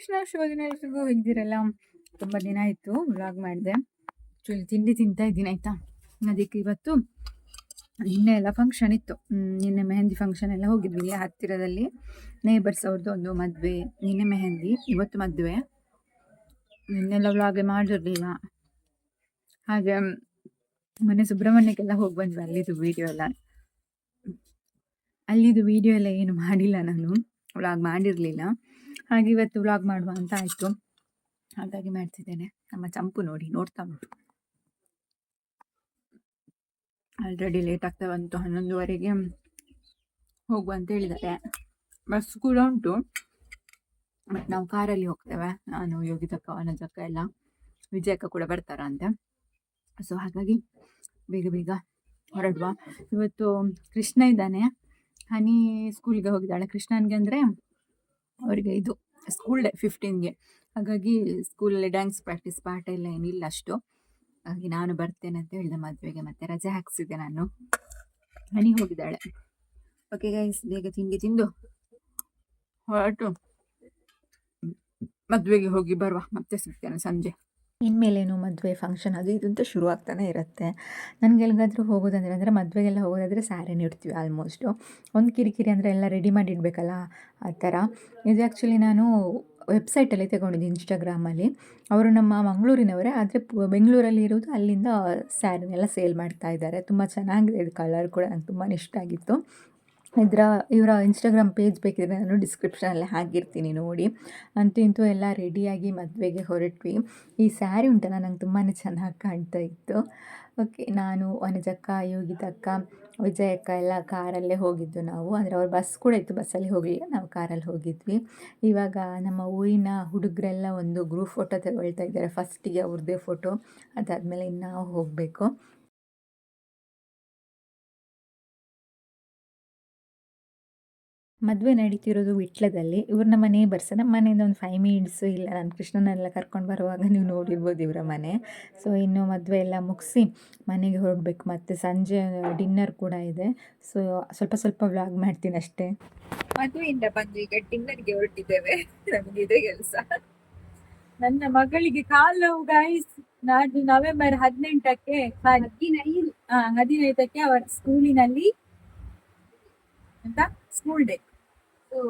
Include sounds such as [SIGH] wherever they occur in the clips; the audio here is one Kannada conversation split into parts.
ಕೃಷ್ಣಾಷ್ಟಮಿ ದಿನ ಎಲ್ರಿಗೂ ಹೇಗಿದ್ದೀರಲ್ಲ? ತುಂಬ ದಿನ ಆಯಿತು ವ್ಲಾಗ್ ಮಾಡಿದೆ. ಆ್ಯಕ್ಚುಲಿ ತಿಂಡಿ ತಿಂತಾ ಇದ್ದೀನಿ, ಆಯಿತಾ? ಅದಕ್ಕೆ ಇವತ್ತು ನಿನ್ನೆ ಎಲ್ಲ ಫಂಕ್ಷನ್ ಇತ್ತು. ನಿನ್ನೆ ಮೆಹಂದಿ ಫಂಕ್ಷನ್ ಎಲ್ಲ ಹೋಗಿದ್ವಿ ಇಲ್ಲಿ ಹತ್ತಿರದಲ್ಲಿ. ನೇಬರ್ಸ್ ಅವ್ರದ್ದು ಒಂದು ಮದುವೆ, ನಿನ್ನೆ ಮೆಹಂದಿ, ಇವತ್ತು ಮದುವೆ. ನಿನ್ನೆಲ್ಲ ವ್ಲಾಗೆ ಮಾಡಿರಲಿಲ್ಲ ಹಾಗೆ ಮೊನ್ನೆ ಸುಬ್ರಹ್ಮಣ್ಯಕ್ಕೆಲ್ಲ ಹೋಗಿ ಬಂದ್ವಿ, ಅಲ್ಲಿದು ವಿಡಿಯೋ ಎಲ್ಲ. ಅಲ್ಲಿದು ವಿಡಿಯೋ ಎಲ್ಲ ಏನು ಮಾಡಿಲ್ಲ ನಾನು. ವ್ಲಾಗ್ ಮಾಡಿರಲಿಲ್ಲ. ಹಾಗೆ ಇವತ್ತು ವ್ಲಾಗ್ ಮಾಡುವ ಅಂತ ಆಯಿತು. ಹಾಗಾಗಿ ಮಾಡ್ತಿದ್ದೇನೆ. ನಮ್ಮ ಚಂಪು ನೋಡಿ, ನೋಡ್ತಾ ಉಂಟು. ಆಲ್ರೆಡಿ ಲೇಟ್ ಆಗ್ತಾ ಬಂತು, ಹನ್ನೊಂದುವರೆಗೆ ಹೋಗುವ ಅಂತ ಹೇಳಿದ್ದಾರೆ. ಬಸ್ ಕೂಡ ಉಂಟು. ಬಟ್ ನಾವು ಕಾರಲ್ಲಿ ಹೋಗ್ತೇವೆ. ನಾನು, ಯೋಗಿತಕ್ಕ ಅನ್ನೋದಕ್ಕ ಎಲ್ಲ. ವಿಜಯಕ್ಕ ಕೂಡ ಬರ್ತಾರಂತೆ ಸೊ ಹಾಗಾಗಿ ಬೇಗ ಬೇಗ ಹೊರಡುವ. ಇವತ್ತು ಕೃಷ್ಣ ಇದ್ದಾನೆ. ಹನಿ ಸ್ಕೂಲ್ಗೆ ಹೋಗಿದ್ದಾಳೆ. ಕೃಷ್ಣನ್ಗೆ ಅಂದರೆ ಅವರಿಗೆ ಇದು ಸ್ಕೂಲ್ ಡೇ ಫಿಫ್ಟೀನ್ಗೆ ಹಾಗಾಗಿ ಸ್ಕೂಲಲ್ಲಿ ಡ್ಯಾನ್ಸ್ ಪ್ರಾಕ್ಟೀಸ್ ಪಾಠ ಎಲ್ಲ ಏನಿಲ್ಲ ಅಷ್ಟು. ಹಾಗಾಗಿ ನಾನು ಬರ್ತೇನೆ ಅಂತ ಹೇಳಿದೆ ಮದುವೆಗೆ ಮತ್ತೆ ರಜೆ ಹಾಕ್ಸಿದ್ದೆ ನಾನು. ಮನೆಗೆ ಹೋಗಿದ್ದಾಳೆ. ಓಕೆ ಗೈಸ್ ಬೇಗ ತಿಂಡಿ ತಿಂದು. ಹೊರಟು. ಮದುವೆಗೆ ಹೋಗಿ ಬರುವ. ಮತ್ತೆ ಸಿಗ್ತೇನೆ ಸಂಜೆ. ಇನ್ಮೇಲೇನು ಮದುವೆ ಫಂಕ್ಷನ್ ಅದು ಇದು ಅಂತ ಶುರು ಆಗ್ತಾನೆ ಇರುತ್ತೆ. ನನಗೆ ಎಲ್ಲಿಗಾದ್ರೂ ಹೋಗೋದಂದ್ರೆ, ಅಂದರೆ ಮದುವೆಗೆಲ್ಲ ಹೋಗೋದಾದರೆ ಸ್ಯಾರಿನೇ ಇಡ್ತೀವಿ ಆಲ್ಮೋಸ್ಟು ಒಂದು ಕಿರಿಕಿರಿ ಅಂದರೆ ಎಲ್ಲ ರೆಡಿ ಮಾಡಿ ಇಡಬೇಕಲ್ಲ, ಆ ಥರ. ಇದು ಆ್ಯಕ್ಚುಲಿ ನಾನು ವೆಬ್ಸೈಟಲ್ಲಿ ತಗೊಂಡಿದ್ದು ಇನ್ಸ್ಟಾಗ್ರಾಮಲ್ಲಿ ಅವರು ನಮ್ಮ ಮಂಗಳೂರಿನವರೇ, ಆದರೆ ಬೆಂಗಳೂರಲ್ಲಿ ಇರೋದು ಅಲ್ಲಿಂದ ಸ್ಯಾರಿನೆಲ್ಲ ಸೇಲ್ ಮಾಡ್ತಾ ಇದ್ದಾರೆ. ತುಂಬ ಚೆನ್ನಾಗಿದೆ ಇದು ಕಲರ್ ಕೂಡ, ನಂಗೆ ತುಂಬಾ ಇಷ್ಟ ಆಗಿತ್ತು. ಇದರ, ಇವರ ಇನ್ಸ್ಟಾಗ್ರಾಮ್ ಪೇಜ್ ಬೇಕಿದ್ರೆ ನಾನು ಡಿಸ್ಕ್ರಿಪ್ಷನಲ್ಲಿ ಹಾಕಿರ್ತೀನಿ ನೋಡಿ. ಅಂತೂ ಇಂತೂ ಎಲ್ಲ ರೆಡಿಯಾಗಿ ಮದುವೆಗೆ ಹೊರಟ್ವಿ. ಈ ಸ್ಯಾರಿ ಉಂಟಲ್ಲ, ನಂಗೆ ತುಂಬಾ ಚೆನ್ನಾಗಿ ಕಾಣ್ತಾ ಇತ್ತು. ಓಕೆ ನಾನು ವನಜಕ್ಕ, ಯೋಗಿತಕ್ಕ, ವಿಜಯಕ್ಕ ಎಲ್ಲ ಕಾರಲ್ಲೇ ಹೋಗಿದ್ದು ನಾವು. ಅಂದರೆ ಅವ್ರ ಬಸ್ ಕೂಡ ಇತ್ತು ಬಸ್ಸಲ್ಲಿ ಹೋಗಲಿಲ್ಲ. ನಾವು ಕಾರಲ್ಲಿ ಹೋಗಿದ್ವಿ. ಇವಾಗ ನಮ್ಮ ಊರಿನ ಹುಡುಗರೆಲ್ಲ ಒಂದು ಗ್ರೂಪ್ ಫೋಟೋ ತಗೊಳ್ತಾ ಇದ್ದಾರೆ. ಫಸ್ಟಿಗೆ ಅವ್ರದ್ದೇ ಫೋಟೋ ಅದಾದಮೇಲೆ ಇನ್ನು ನಾವು ಹೋಗಬೇಕು. ಮದುವೆ ನಡೀತಿರೋದು ವಿಟ್ಲದಲ್ಲಿ ಇವ್ರು ನಮ್ಮ ನೇಬರ್ಸ್ ನಮ್ಮ ಮನೆಯಿಂದ ಒಂದು ಫೈವ್ ಮಿನಿಟ್ಸು ಇಲ್ಲ ನಾನು ಕೃಷ್ಣನೆಲ್ಲ ಕರ್ಕೊಂಡು ಬರುವಾಗ ನೀವು ನೋಡಿರ್ಬೋದು ಇವರ ಮನೆ. ಸೊ ಇನ್ನು ಮದುವೆ ಎಲ್ಲ ಮುಗಿಸಿ ಮನೆಗೆ ಹೊರಡ್ಬೇಕು. ಮತ್ತು ಸಂಜೆ ಡಿನ್ನರ್ ಕೂಡ ಇದೆ. ಸೊ ಸ್ವಲ್ಪ ಸ್ವಲ್ಪ ವ್ಲಾಗ್ ಮಾಡ್ತೀನಿ ಅಷ್ಟೇ. ಮದುವೆಯಿಂದ ಬಂದು ಈಗ ಡಿನ್ನರ್ಗೆ ಹೊರಟಿದ್ದೇವೆ. [LAUGHS] ನಮಗೆ ಇದೇ ಕೆಲಸ. ನನ್ನ ಮಗಳಿಗೆ ಕಾಲು ಗೈಸ್ ನಾಡ್ದು ನವೆಂಬರ್ ಹದಿನೆಂಟಕ್ಕೆ ಹದಿನೈದು. ಹದಿನೈದಕ್ಕೆ ಅವರ ಸ್ಕೂಲಿನಲ್ಲಿ ಅಂತ ಸ್ಕೂಲ್ ಡೇ ಸೊ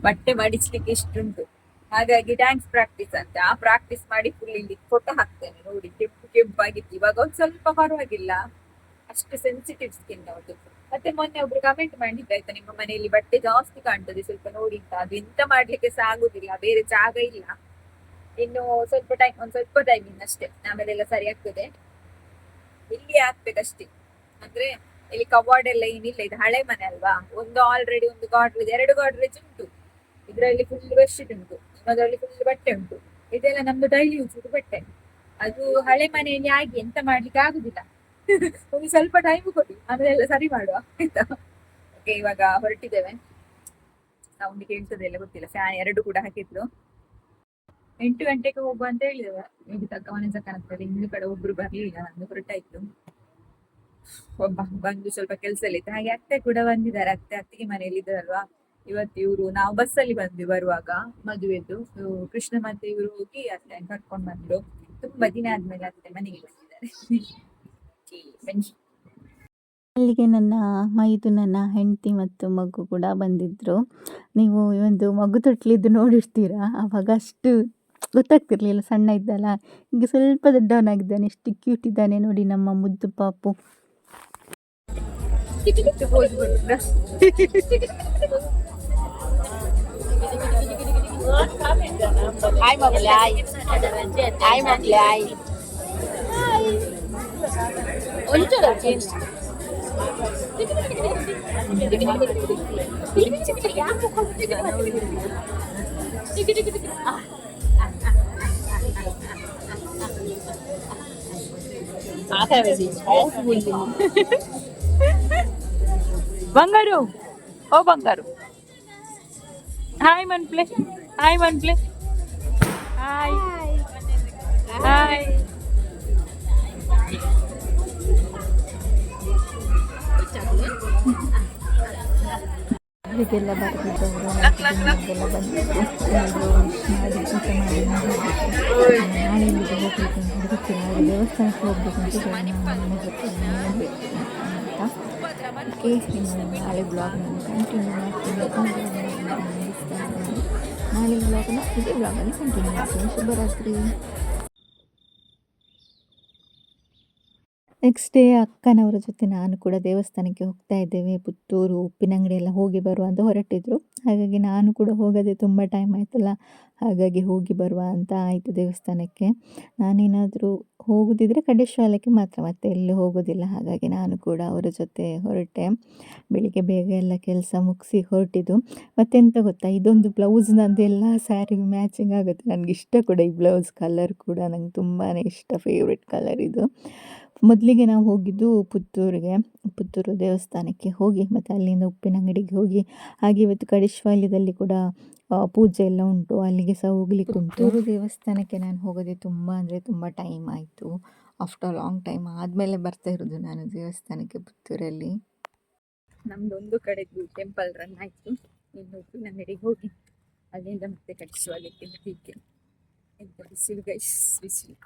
ಬಟ್ಟೆ ಮಡಿಸ್ಲಿಕ್ಕೆ ಇಷ್ಟುಂಟು. ಹಾಗಾಗಿ ಡ್ಯಾನ್ಸ್ ಪ್ರಾಕ್ಟೀಸ್ ಅಂತ, ಆ ಪ್ರಾಕ್ಟೀಸ್ ಮಾಡಿ ಫುಲ್ ಇಲ್ಲಿ ಫೋಟೋ ಹಾಕ್ತೇನೆ ನೋಡಿ, ಕೆಂಪು ಕೆಂಪಾಗಿತ್ತು. ಇವಾಗ ಒಂದು ಸ್ವಲ್ಪ ಪರವಾಗಿಲ್ಲ, ಅಷ್ಟು ಸೆನ್ಸಿಟಿವ್ ಸ್ಕಿನ್ ಅವ್ರದ್ದು ಮತ್ತೆ ಮೊನ್ನೆ ಒಬ್ರು ಕಮೆಂಟ್ ಮಾಡಿದ್ರು, ಆಯ್ತಾ, ನಿಮ್ಮ ಮನೆಯಲ್ಲಿ ಬಟ್ಟೆ ಜಾಸ್ತಿ ಕಾಣ್ತದೆ, ಸ್ವಲ್ಪ ನೋಡಿ ಅಂತ. ಅದು ಎಂತ ಮಾಡ್ಲಿಕ್ಕೆ ಸಹ ಆಗುದಿಲ್ಲ, ಬೇರೆ ಜಾಗ ಇಲ್ಲ. ಇನ್ನು ಸ್ವಲ್ಪ ಟೈಮ್ ಒಂದ್ ಸ್ವಲ್ಪ ಟೈಮ್ ಇನ್ನಷ್ಟೇ. ಆಮೇಲೆಲ್ಲ ಸರಿ ಆಗ್ತದೆ. ಇಲ್ಲಿ ಹಾಕ್ಬೇಕಷ್ಟೇ? ಅಂದ್ರೆ ಇಲ್ಲಿ ಕವಾರ್ಡ್ ಎಲ್ಲ ಏನಿಲ್ಲ, ಇದು ಹಳೆ ಮನೆ ಅಲ್ವಾ? ಒಂದು ಆಲ್ರೆಡಿ ಒಂದು ಗಾಡ್ರೇಜ್ ಎರಡು ಗಾಡ್ರೇಜ್ ಉಂಟು. ಇದರಲ್ಲಿ ಫುಲ್ ಬೆಡ್ಶೀಟ್ ಉಂಟು. ಇನ್ನೊಂದರಲ್ಲಿ ಫುಲ್ ಬಟ್ಟೆ ಉಂಟು. ಇದೆಲ್ಲ ನಮ್ದು ಡೈಲಿ ಯೂಸ್ ಬಟ್ಟೆ. ಅದು ಹಳೆ ಮನೆಯಲ್ಲಿ ಆಗಿ ಎಂತ ಮಾಡ್ಲಿಕ್ಕೆ ಆಗುದಿಲ್ಲ. [LAUGHS] ಒಂದು ಸ್ವಲ್ಪ ಟೈಮ್ ಕೊಡಿ, ಆಮೇಲೆ ಎಲ್ಲ ಸರಿ ಮಾಡುವ, ಆಯ್ತಾ? ಓಕೆ ಇವಾಗ ಹೊರಟಿದ್ದೇವೆ. ಸೌಂಡ್ ಕೇಳ್ತದೆ ಎಲ್ಲ ಗೊತ್ತಿಲ್ಲ. ಫ್ಯಾನ್ ಎರಡು ಕೂಡ ಹಾಕಿದ್ರು. ಎಂಟು ಗಂಟೆಗೆ ಹೋಗುವ ಅಂತ ಹೇಳಿದ್ದೇವೆ. ಈಗ ತಕ್ಕ ಮನೆ ಇನ್ನು ಕಡೆ ಒಬ್ರು ಬರ್ಲಿಲ್ಲ, ನಂದು ಹೊರಟಾಯ್ತು. ಒಬ್ಬ ಬಂದು ಸ್ವಲ್ಪ ಕೆಲಸ ಎಲ್ಲ ಇತ್ತು. ಹಾಗೆ ಅತ್ತೆ ಕೂಡ ಬಂದಿದ್ದಾರೆ. ಅತ್ತೆ ಅತ್ತಿಗೆ ಮನೆಯಲ್ಲಿ ಇದ್ದಾರಲ್ವಾ? ಇವತ್ತು ಇವರು, ನಾವು ಬಸ್ಸಲ್ಲಿ ಬಂದ್ವಿ ಬರುವಾಗ ಮದುವೆದು ಇವ್ರು ಕೃಷ್ಣ ಮತ್ತೆ ಇವರು ಹೋಗಿ ಅತ್ತೆ ಕರ್ಕೊಂಡ್ ಬಂದ್ರು. ತುಂಬಾ ದಿನ ಆದ್ಮೇಲೆ ಅತ್ತೆ ಮನೆಗೆ ಬಂದಿದ್ದಾರೆ. ಅಲ್ಲಿಗೆ ನನ್ನ ಮೈದು, ನನ್ನ ಹೆಂಡತಿ ಮತ್ತು ಮಗು ಕೂಡ ಬಂದಿದ್ರು. ನೀವು ಒಂದು ಮಗು ತೊಟ್ಲಿದ್ದು ನೋಡಿರ್ತೀರಾ? ಅವಾಗ ಅಷ್ಟು ಗೊತ್ತಾಗ್ತಿರ್ಲಿಲ್ಲ. ಸಣ್ಣ ಇದ್ದಲ್ಲ. ಈಗ ಸ್ವಲ್ಪ ದೊಡ್ಡವನಾಗಿದ್ದಾನೆ. ಎಷ್ಟು ಕ್ಯೂಟ್ ಇದ್ದಾನೆ ನೋಡಿ ನಮ್ಮ ಮುದ್ದು ಪಾಪು. Hai maglay. Hai maglay. Ulit the change. Ah, teilweise ist es auch wohl. Bangaru, oh Bangaru. Hi man play, hi. Man play. Okay ಇನ್ನು ನಾಳೆ ಬ್ಲಾಗ್ನ ಕಂಟಿನ್ಯೂ ಮಾಡ್ತೀನಿ ನಾಳೆ ಬ್ಲಾಗ್ನ ಇದೇ ಬ್ಲಾಗಲ್ಲಿ ಕಂಟಿನ್ಯೂ ಮಾಡ್ತೀನಿ ಶುಭರಾತ್ರಿ next day ಅಕ್ಕನವರ ಜೊತೆ ನಾನು ಕೂಡ ದೇವಸ್ಥಾನಕ್ಕೆ ಹೋಗ್ತಾ ಇದ್ದೇವೆ. ಪುತ್ತೂರು, ಉಪ್ಪಿನಂಗಡಿ ಎಲ್ಲ ಹೋಗಿ ಬರುವ ಅಂತ ಹೊರಟಿದ್ರು. ಹಾಗಾಗಿ ನಾನು ಕೂಡ ಹೋಗದೆ ತುಂಬ ಟೈಮ್ ಆಯ್ತಲ್ಲ. ಹಾಗಾಗಿ ಹೋಗಿ ಬರುವ ಅಂತ ಆಯಿತು ದೇವಸ್ಥಾನಕ್ಕೆ. ನಾನೇನಾದರೂ ಹೋಗೋದಿದ್ರೆ ಕಡೇಶ್ವಾಲಕ್ಕೆ ಮಾತ್ರ, ಮತ್ತೆ ಎಲ್ಲೂ ಹೋಗೋದಿಲ್ಲ. ಹಾಗಾಗಿ ನಾನು ಕೂಡ ಅವರ ಜೊತೆ ಹೊರಟೆ. ಬೆಳಿಗ್ಗೆ ಬೇಗ ಎಲ್ಲ ಕೆಲಸ ಮುಗಿಸಿ ಹೊರಟಿದ್ದು. ಮತ್ತೆಂತ ಗೊತ್ತಾ? ಇದೊಂದು ಬ್ಲೌಸ್ ನಂದು ಎಲ್ಲ ಸ್ಯಾರಿಗೂ ಮ್ಯಾಚಿಂಗ್ ಆಗುತ್ತೆ. ನನಗೆ ಇಷ್ಟ ಕೂಡ ಈ ಬ್ಲೌಸ್ ಕಲರ್ ಕೂಡ. ನಂಗೆ ತುಂಬಾ ಇಷ್ಟ ಫೇವ್ರೆಟ್ ಕಲರ್ ಇದು. ಮೊದಲಿಗೆ ನಾವು ಹೋಗಿದ್ದು ಪುತ್ತೂರಿಗೆ ಪುತ್ತೂರು ದೇವಸ್ಥಾನಕ್ಕೆ ಹೋಗಿ ಮತ್ತು ಅಲ್ಲಿಂದ ಉಪ್ಪಿನ ಅಂಗಡಿಗೆ ಹೋಗಿ ಹಾಗೆ ಇವತ್ತು ಕಡಿಶ್ವಾಲ್ಯದಲ್ಲಿ ಕೂಡ ಪೂಜೆ ಎಲ್ಲ ಉಂಟು ಅಲ್ಲಿಗೆ ಸಹ ಹೋಗ್ಲಿಕ್ಕೆ ಪುತ್ತೂರು ದೇವಸ್ಥಾನಕ್ಕೆ ನಾನು ಹೋಗೋದೇ ತುಂಬ ಅಂದರೆ ತುಂಬ ಟೈಮ್ ಆಯಿತು. ಆಫ್ಟರ್ ಲಾಂಗ್ ಟೈಮ್ ಆದಮೇಲೆ ಬರ್ತಾ ಇರೋದು ನಾನು ದೇವಸ್ಥಾನಕ್ಕೆ ಪುತ್ತೂರಲ್ಲಿ. ನಮ್ದು ಒಂದು ಕಡೆ ಟೆಂಪಲ್ ರನ್ ಆಯಿತು. ಇನ್ನು ಉಪ್ಪಿನಂಗಡಿಗೆ ಹೋಗಿ ಅಲ್ಲಿಂದ ಮತ್ತೆ ಕಟ್ಟಿಸುವಲಿಕ್ಕೆ ಹೀಗೆ ಬಿಸಿಲು ಗೈಸ್ ಬಿಸಿಲು.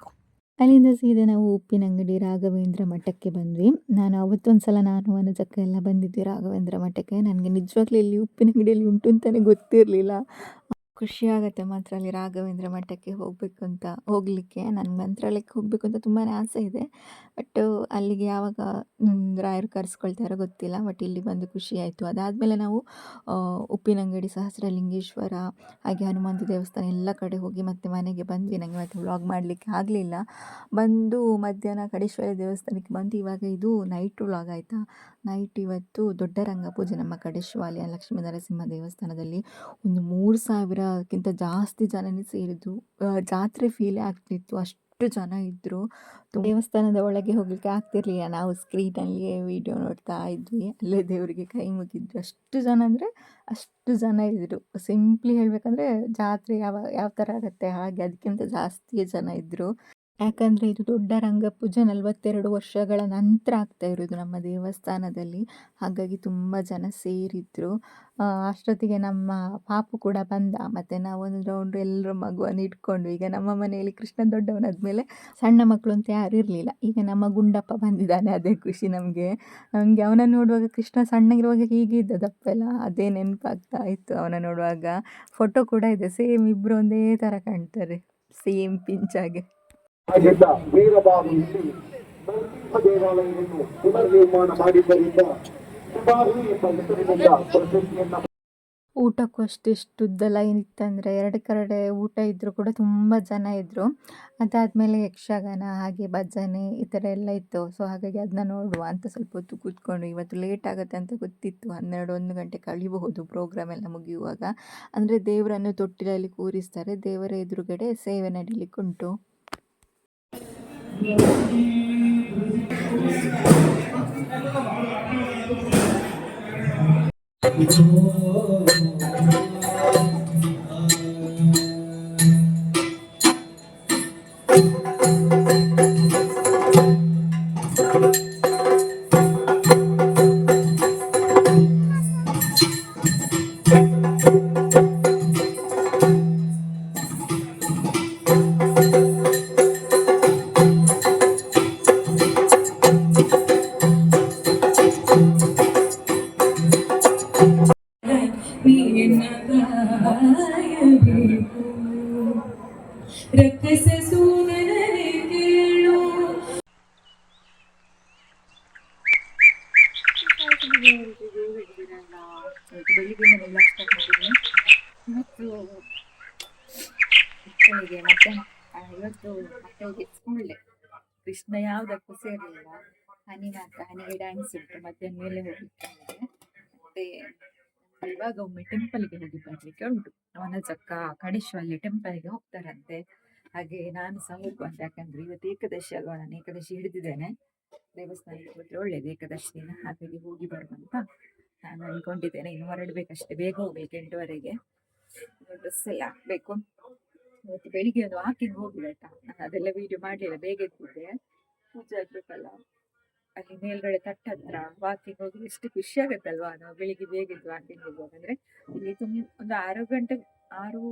ಅಲ್ಲಿಂದ ಸೀದಾ ನಾವು ಉಪ್ಪಿನಂಗಡಿ ರಾಘವೇಂದ್ರ ಮಠಕ್ಕೆ ಬಂದ್ವಿ. ನಾನು ಅವತ್ತೊಂದು ಸಲ ನಾನು ವನಜಕ್ಕ ಎಲ್ಲ ಬಂದಿದ್ವಿ ರಾಘವೇಂದ್ರ ಮಠಕ್ಕೆ. ನನಗೆ ನಿಜವಾಗ್ಲೂ ಇಲ್ಲಿ ಉಪ್ಪಿನಂಗಡಿಯಲ್ಲಿ ಉಂಟು ಅಂತಲೇ ಗೊತ್ತಿರಲಿಲ್ಲ. ಖುಷಿ ಆಗುತ್ತೆ ಮಾತ್ರ ಅಲ್ಲಿ ರಾಘವೇಂದ್ರ ಮಠಕ್ಕೆ ಹೋಗಬೇಕು ಅಂತ, ಹೋಗಲಿಕ್ಕೆ. ನನಗೆ ಮಂತ್ರಾಲಯಕ್ಕೆ ಹೋಗಬೇಕು ಅಂತ ತುಂಬಾ ಆಸೆ ಇದೆ. ಬಟ್ ಅಲ್ಲಿಗೆ ಯಾವಾಗ ರಾಯರು ಕರೆಸ್ಕೊಳ್ತಾರೋ ಗೊತ್ತಿಲ್ಲ. ಬಟ್ ಇಲ್ಲಿ ಬಂದು ಖುಷಿ ಆಯಿತು. ಅದಾದಮೇಲೆ ನಾವು ಉಪ್ಪಿನಂಗಡಿ, ಸಹಸ್ರಲಿಂಗೇಶ್ವರ, ಹಾಗೆ ಹನುಮಂತ ದೇವಸ್ಥಾನ ಎಲ್ಲ ಕಡೆ ಹೋಗಿ ಮತ್ತೆ ಮನೆಗೆ ಬಂದ್ವಿ. ನನಗೆ ಮತ್ತೆ ವ್ಲಾಗ್ ಮಾಡಲಿಕ್ಕೆ ಆಗಲಿಲ್ಲ. ಬಂದು ಮಧ್ಯಾಹ್ನ ಕಡೇಶ್ವರ ದೇವಸ್ಥಾನಕ್ಕೆ ಬಂದು ಇವಾಗ ಇದು ನೈಟ್ ವ್ಲಾಗ್ ಆಯಿತಾ? ನೈಟ್ ಇವತ್ತು ದೊಡ್ಡ ರಂಗ ನಮ್ಮ ಕಡೆ ಶಿವಾಲಯ ಲಕ್ಷ್ಮೀ ನರಸಿಂಹ ದೇವಸ್ಥಾನದಲ್ಲಿ ಒಂದು ಮೂರು ಸಾವಿರಕ್ಕಿಂತ ಜಾಸ್ತಿ ಜನನೇ ಸೇರಿದ್ರು ಜಾತ್ರೆ ಫೀಲೇ ಆಗ್ತಿತ್ತು. ಅಷ್ಟು ಜನ ಇದ್ದರು ದೇವಸ್ಥಾನದ ಒಳಗೆ ಹೋಗಲಿಕ್ಕೆ ಆಗ್ತಿರ್ಲಿಲ್ಲ. ನಾವು ಸ್ಕ್ರೀನಲ್ಲಿಯೇ ವಿಡಿಯೋ ನೋಡ್ತಾ ಇದ್ವಿ. ಅಲ್ಲೇ ದೇವರಿಗೆ ಕೈ ಮುಗಿದ್ವಿ ಅಷ್ಟು ಜನ ಅಂದರೆ ಅಷ್ಟು ಜನ ಇದ್ದರು ಸಿಂಪ್ಲಿ ಹೇಳಬೇಕಂದ್ರೆ ಜಾತ್ರೆ ಯಾವ ಯಾವ ಥರ ಆಗುತ್ತೆ? ಹಾಗೆ ಅದಕ್ಕಿಂತ ಜಾಸ್ತಿಯೇ ಜನ ಇದ್ದರು ಯಾಕಂದರೆ ಇದು ದೊಡ್ಡ ರಂಗಪೂಜೆ ನಲವತ್ತೆರಡು ವರ್ಷಗಳ ನಂತರ ಆಗ್ತಾ ಇರೋದು ನಮ್ಮ ದೇವಸ್ಥಾನದಲ್ಲಿ. ಹಾಗಾಗಿ ತುಂಬ ಜನ ಸೇರಿದ್ರು. ಆ, ಅಷ್ಟೊತ್ತಿಗೆ ನಮ್ಮ ಪಾಪು ಕೂಡ ಬಂದ. ಮತ್ತು ನಾವೊಂದು ರೌಂಡ್ ಎಲ್ಲರ ಮಗುವನ್ನು ಇಟ್ಕೊಂಡು ಈಗ ನಮ್ಮ ಮನೆಯಲ್ಲಿ ಕೃಷ್ಣ ದೊಡ್ಡವನಾದ ಮೇಲೆ ಸಣ್ಣ ಮಕ್ಕಳು ಅಂತ ಯಾರು ಇರಲಿಲ್ಲ. ಈಗ ನಮ್ಮ ಗುಂಡಪ್ಪ ಬಂದಿದ್ದಾನೆ ಅದೇ ಖುಷಿ ನಮಗೆ. ನಮಗೆ ಅವನ ನೋಡುವಾಗ ಕೃಷ್ಣ ಸಣ್ಣಗಿರುವಾಗ ಹೀಗೆ ಇದ್ದ ದಪ್ಪೆಲ್ಲ ಅದೇ ನೆನಪಾಗ್ತಾ ಇತ್ತು ಅವನ ನೋಡುವಾಗ. ಫೋಟೋ ಕೂಡ ಇದೆ ಸೇಮ್ ಇಬ್ಬರು ಒಂದೇ ಥರ ಕಾಣ್ತಾರೆ ಸೇಮ್ ಪಿಂಚಾಗೆ ಆಗಿದ್ದ ವೀರಬಾಹುಯಲ್ಲಿ ನರಸಿಂಹ ದೇವಾಲಯವನ್ನು ಪುನರ್ ನಿರ್ಮಾಣ ಮಾಡಿದ್ದರಿಂದ ಸುಬಾಹು ಎಂಬ ಹೆಸರಿನಿಂದ ಪ್ರಶಸ್ತಿಯನ್ನ ಊಟಕ್ಕೂ ಲೈನ್ ಇತ್ತಂದರೆ ಎರಡು ಕಡೆ ಊಟ ಇದ್ದರೂ ಕೂಡ ತುಂಬ ಜನ ಇದ್ದರು ಅದಾದಮೇಲೆ ಯಕ್ಷಗಾನ, ಹಾಗೆ ಭಜನೆ ಈ ಥರ ಎಲ್ಲ ಇತ್ತು. ಸೊ ಹಾಗಾಗಿ ಅದನ್ನ ನೋಡುವ ಅಂತ ಸ್ವಲ್ಪ ಹೊತ್ತು ಕೂತ್ಕೊಂಡು, ಇವತ್ತು ಲೇಟ್ ಆಗುತ್ತೆ ಅಂತ ಗೊತ್ತಿತ್ತು. ಹನ್ನೆರಡು, ಒಂದು ಗಂಟೆ ಕಳಿಬಹುದು ಪ್ರೋಗ್ರಾಮ್ ಎಲ್ಲ ಮುಗಿಯುವಾಗ. ಅಂದರೆ ದೇವರನ್ನು ತೊಟ್ಟಿಲಲ್ಲಿ ಕೂರಿಸ್ತಾರೆ. ದೇವರ ಎದುರುಗಡೆ ಸೇವೆ ನಡೀಲಿಕ್ಕೆ ಉಂಟು ಕಾಯಬೇಕು ಕೃಷ್ಣ ಯಾವುದಕ್ಕೂ ಸೇರಲಿಲ್ಲ ಹನಿ ಮಾತ್ರ ಹನಿಗೆ ಡ್ಯಾನ್ಸ್ ಉಂಟು ಮಧ್ಯಾಹ್ನ ಮೇಲೆ ಇದೆ. ಮತ್ತೆ ಇವಾಗ ಒಮ್ಮೆ ಟೆಂಪಲ್ಗೆ ಹೋಗಿ ಬರ್ಲಿಕ್ಕೆ ಉಂಟು. ಅವನ ಚಕ್ಕ ಕಡಿಶ್ವಲ್ಲಿ ಟೆಂಪಲ್ಗೆ ಹೋಗ್ತಾರಂತೆ. ಹಾಗೆ ನಾನು ಸಹ ಹೋಗುವಂತ. ಯಾಕಂದ್ರೆ ಇವತ್ತು ಏಕಾದಶಿ ಅಲ್ವಾ? ನಾನು ಏಕಾದಶಿ ಹಿಡಿದಿದ್ದೇನೆ. ದೇವಸ್ಥಾನಕ್ಕೆ ಹೋದ್ರೆ ಒಳ್ಳೇದು. ಏಕಾದಶಿ ದಿನ ಹಾಗಾಗಿ ಹೋಗಿ ಬರುವಂತ ನಾನು ಅನ್ಕೊಂಡಿದ್ದೇನೆ. ಇನ್ನು ಹೊರಡ್ಬೇಕಷ್ಟೇ. ಬೇಗ ಹೋಗ್ಬೇಕು ಎಂಟುವರೆಗೆ. ಡ್ರೆಸ್ ಎಲ್ಲ ಹಾಕ್ಬೇಕು. ಇವತ್ತು ಬೆಳಿಗ್ಗೆ ಒಂದು ವಾಕಿಂಗ್ ಹೋಗಿದೆ ಆಯ್ತಾ ನಾನು ಅದೆಲ್ಲ ವಿಡಿಯೋ ಮಾಡಲಿಲ್ಲ. ಬೇಗ ಎದ್ದಿದ್ದೆ. ಪೂಜೆ ಆಗ್ಬೇಕಲ್ಲ? ಅಲ್ಲಿ ಮೇಲ್ಗಡೆ ತಟ್ಟ ಹತ್ರ ವಾಕಿಂಗ್ ಹೋಗಿ ಎಷ್ಟು ಖುಷಿ ಆಗುತ್ತಲ್ವಾ ನಾವು ಬೆಳಿಗ್ಗೆ ಬೇಗ ಇದ್ದು ವಾಕಿಂಗ್ ಹೋಗ್ಬೇಕಂದ್ರೆ ಇಲ್ಲಿ ತುಂಬ, ಒಂದು ಆರು ಗಂಟೆ ಆರು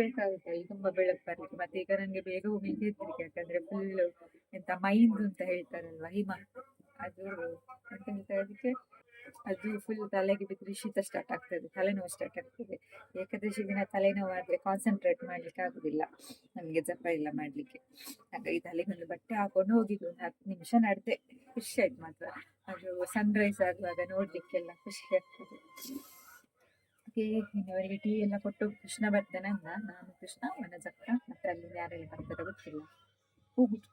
ಬೇಕಾಗುತ್ತೆ. ಅಲ್ಲಿ ತುಂಬಾ ಬೆಳಕು ಬರ್ಲಿಕ್ಕೆ. ಮತ್ತೆ ಈಗ ನನಗೆ ಬೇಗ ಹೋಗ್ಲಿಕ್ಕೆ ಯಾಕಂದ್ರೆ ಫುಲ್ ಎಂತ ಮೈಂದು ಅಂತ ಹೇಳ್ತಾರಲ್ವಾ? ಹಿಮ. ಅದು ಅಂತ ಹೇಳ್ತಾರೆ ಅದಕ್ಕೆ? ಅದು ಫುಲ್ ತಲೆಗೆ ಬಿದ್ದರೆ ಶೀತ ಸ್ಟಾರ್ಟ್ ಆಗ್ತದೆ, ತಲೆನೋವು ಸ್ಟಾರ್ಟ್ ಆಗ್ತದೆ. ಏಕಾದಶಿ ದಿನ ತಲೆನೋವು ಆದರೆ ಕಾನ್ಸಂಟ್ರೇಟ್ ಮಾಡ್ಲಿಕ್ಕೆ ಆಗುದಿಲ್ಲ, ನಮಗೆ ಜಪ ಇಲ್ಲ ಮಾಡ್ಲಿಕ್ಕೆ. ಹಾಗಾಗಿ ತಲೆಗೊಂದು ಬಟ್ಟೆ ಹಾಕೊಂಡು ಹೋಗಿದ್ದು ಒಂದು ಹತ್ತು ನಿಮಿಷ ನಡೆದೆ, ಖುಷಿ ಆಯ್ತು ಮಾತ್ರ. ಅದು ಸನ್ರೈಸ್ ಆಗುವಾಗ ನೋಡ್ಲಿಕ್ಕೆಲ್ಲ ಖುಷಿ ಆಗ್ತದೆ. ಅವರಿಗೆ ಟೀ ಎಲ್ಲ ಕೊಟ್ಟು ಕೃಷ್ಣ ಬರ್ತಾನೆ ಅಂದ ನಾನು ಕೃಷ್ಣ ವನಜಕ್ಕ ಮತ್ತೆ ಅಲ್ಲಿ ಯಾರೆಲ್ಲ ಬರ್ತಾರೆ ಗೊತ್ತಿಲ್ಲ. ಹೋಗುದು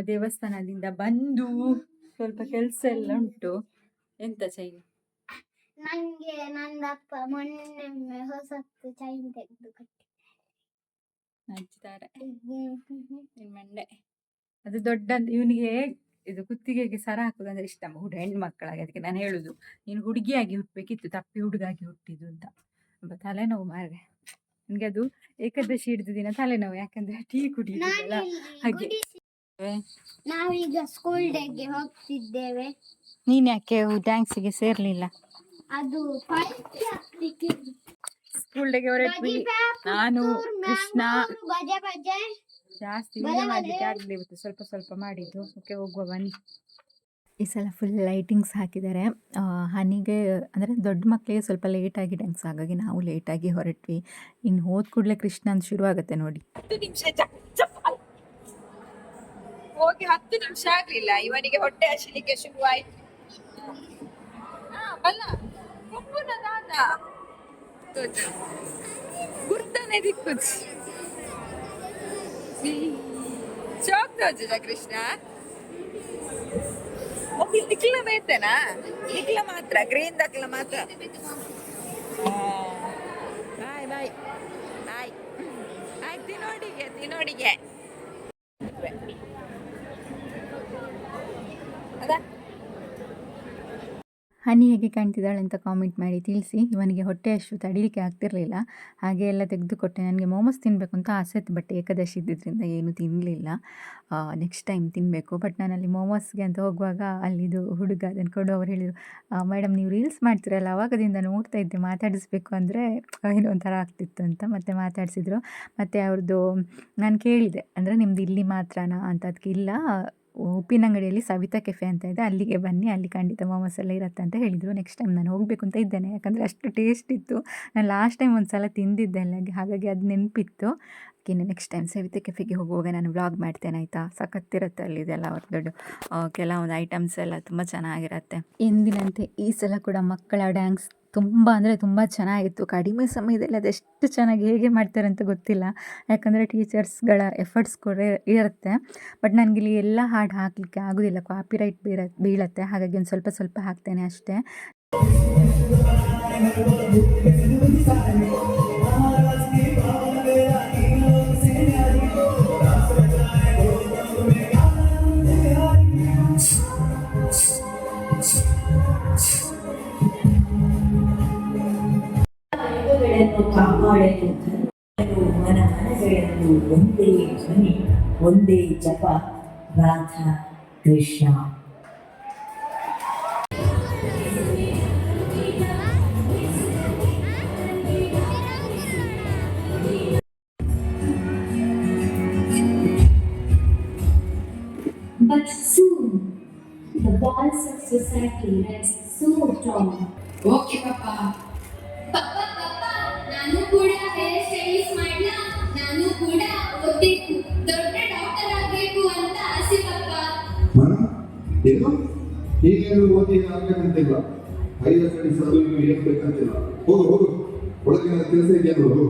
ದೇವಸ್ಥಾನದಿಂದ ಬಂದು ಸ್ವಲ್ಪ ಕೆಲಸ ಎಲ್ಲ ಉಂಟು. ಎಂತ ಚೈನ್? ನಂಗೆ ನನ್ನ ಅಪ್ಪ ಮೊನ್ನೆ ಹೊಸತ್ತು ಚೈನ್ ತೆಗೆದು ಕಟ್ಟಿ ಹಚ್ಚಿದ್ದಾರೆ. ನಿನ್ ಮಂಡೆ. ಅದು ದೊಡ್ಡ ಇವನಿಗೆ ಇದು ಕುತ್ತಿಗೆಗೆ ಸರ ಹಾಕುದಂದ್ರೆ ಇಷ್ಟ. ಹುಡು ಹೆಣ್ಣು ಮಕ್ಕಳಾಗಿ ಅದಕ್ಕೆ ನಾನು ಹೇಳುದು. ನೀನು ಹುಡುಗಿಯಾಗಿ ಹುಟ್ಟಬೇಕಿತ್ತು ತಪ್ಪಿ ಹುಡುಗಾಗಿ ಹುಟ್ಟಿದ್ದು ಅಂತ. ತಲೆನೋವು ಮಾರ್ರೆ. ನನಗೆ ಅದು ಏಕಾದಶಿ ಹಿಡಿದ ದಿನ ತಲೆನೋವು ಯಾಕಂದ್ರೆ ಟೀ ಕುಡಿಯುದಲ್ಲ. ಹಾಗೆ. ನಾವೀಗ ಸ್ಕೂಲ್ ಡೇಗೆ ಹೋಗ್ತಿದ್ದೇವೆ. ನೀನ್ ಯಾಕೆ ಡ್ಯಾನ್ಸಿಗೆ ಸೇರ್ಲಿಲ್ಲ? ಅದು ಸ್ಕೂಲ್ ಡೇಗೆ ಹೊರಟ್ವಿ ನಾನು ಕೃಷ್ಣ. ಬಜೆ ಬಜೆ. ಜಾಸ್ತಿ ಆಗ್ಲಿ ಮಾಡ್ಲಿಕ್ಕೆ ಆಗಲಿ ಇವತ್ತು. ಸ್ವಲ್ಪ ಸ್ವಲ್ಪ ಮಾಡಿದ್ದು. ಓಕೆ ಹೋಗುವ ಬನ್ನಿ. ಈ ಸಲ ಫುಲ್ ಲೈಟಿಂಗ್ಸ್ ಹಾಕಿದ್ದಾರೆ. ಹನಿಗೆ ಅಂದರೆ ದೊಡ್ಡ ಮಕ್ಕಳಿಗೆ ಸ್ವಲ್ಪ ಲೇಟಾಗಿ ಡ್ಯಾನ್ಸ್ ಹಾಗಾಗಿ ನಾವು ಲೇಟಾಗಿ ಹೊರಟ್ವಿ. ಇನ್ನು ಹೋದ ಕೂಡಲೇ ಕೃಷ್ಣ ಅಂತ ಶುರುವಾಗುತ್ತೆ ನೋಡಿ. ಹತ್ತು ನಿಮಿಷ ಹೋಗಿ ಹತ್ತು ನಿಮಿಷ ಆಗ್ಲಿಲ್ಲ. ಇವನಿಗೆ ಹೊಟ್ಟೆ ಹಸಿಲಿಕ್ಕೆ ಶುರು ಆಯ್ತು ಬಲ್ಲ. ಕೊಬ್ಬುನ ದಾದ. ಗುರ್ತನೆ ದಿಕ್ಕು ಚೌಕ್ ದೋಜ ಕೃಷ್ಣ. ನಿಕ್ಲ ಬೇತನಾ? ನಿಕ್ಲ ಮಾತ್ರ ಗ್ರೀನ್ ದಕ್ಲ ಮಾತ್ರ. ಬಾಯ್ ಬಾಯ್. ಬಾಯ್. ಆಯ್ತು ತಿನ್ನೋಡಿಗೆ ತಿನ್ನೋಡಿಗೆ. ಹನಿ ಹೇಗೆ ಕಾಣ್ತಿದ್ದಾಳೆ ಅಂತ ಕಾಮೆಂಟ್ ಮಾಡಿ ತಿಳಿಸಿ. ಇವನಿಗೆ ಹೊಟ್ಟೆ ಅಷ್ಟು ತಡೀಲಿಕ್ಕೆ ಆಗ್ತಿರಲಿಲ್ಲ. ಹಾಗೆ ಎಲ್ಲ ತೆಗೆದುಕೊಟ್ಟೆ. ನನಗೆ ಮೋಮೋಸ್ ತಿನ್ನಬೇಕು ಅಂತ ಆಸೆ ಇತ್ತು ಬಟ್ ಏಕಾದಶಿ ಇದ್ದಿದ್ದರಿಂದ ಏನು ತಿನ್ನಲಿಲ್ಲ ನೆಕ್ಸ್ಟ್ ಟೈಮ್ ತಿನ್ನಬೇಕು ಬಟ್ ನಾನು ಅಲ್ಲಿ ಮೋಮೋಸ್ಗೆ ಅಂತ ಹೋಗುವಾಗ ಅಲ್ಲಿದು ಹುಡುಗ ಅದನ್ನು ಕೊಡು, ಅವ್ರು ಹೇಳಿದರು ಮೇಡಮ್ ನೀವು ರೀಲ್ಸ್ ಮಾಡ್ತೀರಲ್ಲ, ಅವಾಗದಿಂದ ನೋಡ್ತಾ ಇದ್ದೆ, ಮಾತಾಡಿಸ್ಬೇಕು ಅಂದರೆ ಏನೋ ಒಂಥರ ಆಗ್ತಿತ್ತು ಅಂತ ಮತ್ತೆ ಮಾತಾಡಿಸಿದ್ರು. ಮತ್ತು ಅವ್ರದ್ದು ನಾನು ಕೇಳಿದೆ, ಅಂದರೆ ನಿಮ್ಮದು ಇಲ್ಲಿ ಮಾತ್ರನಾ ಅಂತ. ಅದಕ್ಕೆ ಇಲ್ಲ ಉಪ್ಪಿನಂಗಡಿಯಲ್ಲಿ ಸವಿತಾ ಕೆಫೆ ಅಂತ ಇದೆ. ಅಲ್ಲಿಗೆ ಬನ್ನಿ, ಅಲ್ಲಿ ಖಂಡಿತ ಮೊಮೋಸ್ ಎಲ್ಲ ಇರುತ್ತೆ ಅಂತ ಹೇಳಿದರು. ನೆಕ್ಸ್ಟ್ ಟೈಮ್ ನಾನು ಹೋಗಬೇಕು ಅಂತ ಇದ್ದೇನೆ. ಯಾಕಂದರೆ ಅಷ್ಟು ಟೇಸ್ಟ್ ಇತ್ತು. ನಾನು ಲಾಸ್ಟ್ ಟೈಮ್ ಒಂದು ಸಲ ತಿಂದಿದ್ದೆ ಅಲ್ಲಿಗೆ. ಹಾಗಾಗಿ ಅದು ನೆನಪಿತ್ತು. ಇನ್ನು ನೆಕ್ಸ್ಟ್ ಟೈಮ್ ಸವಿತಾ ಕೆಫೆಗೆ ಹೋಗುವಾಗ ನಾನು ವ್ಲಾಗ್ ಮಾಡ್ತೇನೆ, ಆಯಿತಾ? ಸಖತ್ತಿರುತ್ತೆ ಅಲ್ಲಿದೆಲ್ಲ ಅವ್ರ ದೊಡ್ಡ ಕೆಲವೊಂದು ಐಟಮ್ಸ್ ಎಲ್ಲ ತುಂಬ ಚೆನ್ನಾಗಿರುತ್ತೆ. ಎಂದಿನಂತೆ ಈ ಸಲ ಕೂಡ ಮಕ್ಕಳ ಡ್ಯಾನ್ಸ್ ತುಂಬ ಅಂದರೆ ತುಂಬ ಚೆನ್ನಾಗಿತ್ತು. ಕಡಿಮೆ ಸಮಯದಲ್ಲಿ ಅದೆಷ್ಟು ಚೆನ್ನಾಗಿ ಹೇಗೆ ಮಾಡ್ತಾರೆ ಅಂತ ಗೊತ್ತಿಲ್ಲ. ಯಾಕಂದರೆ ಟೀಚರ್ಸ್ಗಳ ಎಫರ್ಟ್ಸ್ ಕೂಡ ಇರುತ್ತೆ. ಬಟ್ ನನಗೆ ಇಲ್ಲಿ ಎಲ್ಲ ಹಾಡು ಹಾಕಲಿಕ್ಕೆ ಆಗೋದಿಲ್ಲ. ಕಾಪಿರೈಟ್ ಬೀರ, ಬೀಳತ್ತೆ. ಹಾಗಾಗಿ ಒಂದು ಸ್ವಲ್ಪ ಸ್ವಲ್ಪ ಹಾಕ್ತೇನೆ ಅಷ್ಟೇ. ಗಳನ್ನು ಕಾಪಾಡಲು ಧರ್ಮಗಳು ಮನ ಮನಗಳನ್ನು ಒಂದೇ ಧ್ವನಿ ಒಂದೇ ಜಪ Radha Krishna But soon, the balance of society rests so strong. ಏನು ಈಗೇನು ಓದಿ ಆಗ್ಬೇಕಂತಿಲ್ಲ ಹೈಯರ್ ಸ್ಟಡೀಸ್ ಅದು ಇನ್ನು ಏನ್ ಬೇಕಂತಿಲ್ಲ ಹೋಗು ಹೋಗು ಒಳಗಿನ ಕೆಲಸ ಇದೆಯಾ ಹೋಗು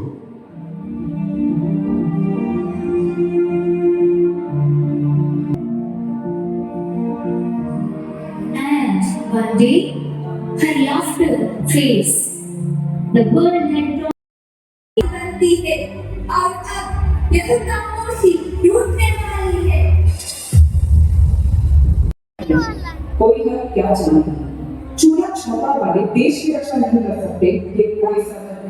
one her laughter fades. The bird कोई है, क्या जानता चूड़ा छापा वाले देश की रक्षा नहीं कर सकते, ये कोई मानेगा